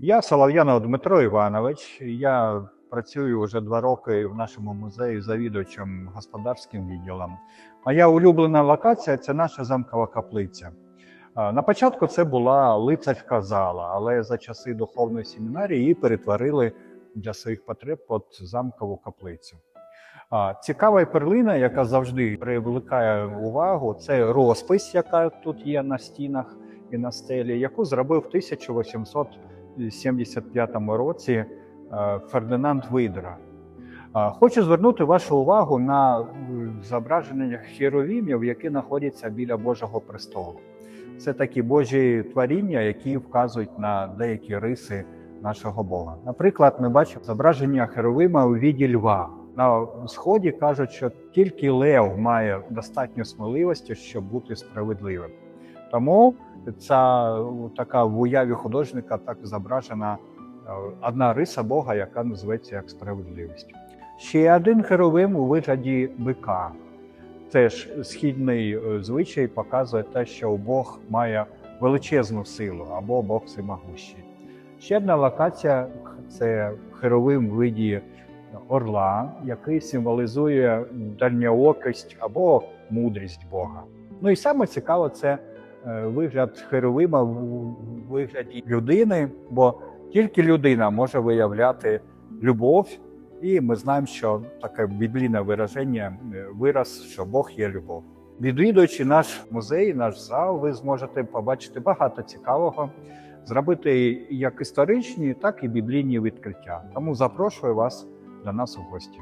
Я Солов'янов Дмитро Іванович. Я працюю вже два роки в нашому музеї завідувачем господарським відділом. Моя улюблена локація це наша замкова каплиця. На початку це була лицарська зала, але за часи духовної семінарії її перетворили для своїх потреб під замкову каплицю. Цікава перлина, яка завжди привлекає увагу, це розпис, яка тут є на стінах і на стелі, яку зробив 1800 1975 році е, Фердинанд Видра. Е, хочу звернути вашу увагу на е, зображення хіровімів, які знаходяться біля Божого престолу. Це такі божі творіння, які вказують на деякі риси нашого Бога. Наприклад, ми бачимо зображення херовима у віді льва. На сході кажуть, що тільки Лев має достатньо сміливості, щоб бути справедливим. Тому ця така в уяві художника так зображена е, одна риса Бога, яка називається як справедливість. Ще один херовим у вигляді бика. Теж східний е, звичай показує те, що Бог має величезну силу або Бог всемогущий. Ще одна локація це херовим виді орла, який символізує дальньоокість або мудрість Бога. Ну і саме цікаво це вигляд херовима вигляді людини, бо тільки людина може виявляти любов, і ми знаємо, що таке біблійне вираження, е, вираз, що Бог є любов. Відвідуючи наш музей, наш зал, ви зможете побачити багато цікавого, зробити як історичні, так і біблійні відкриття. Тому запрошую вас до нас у гості.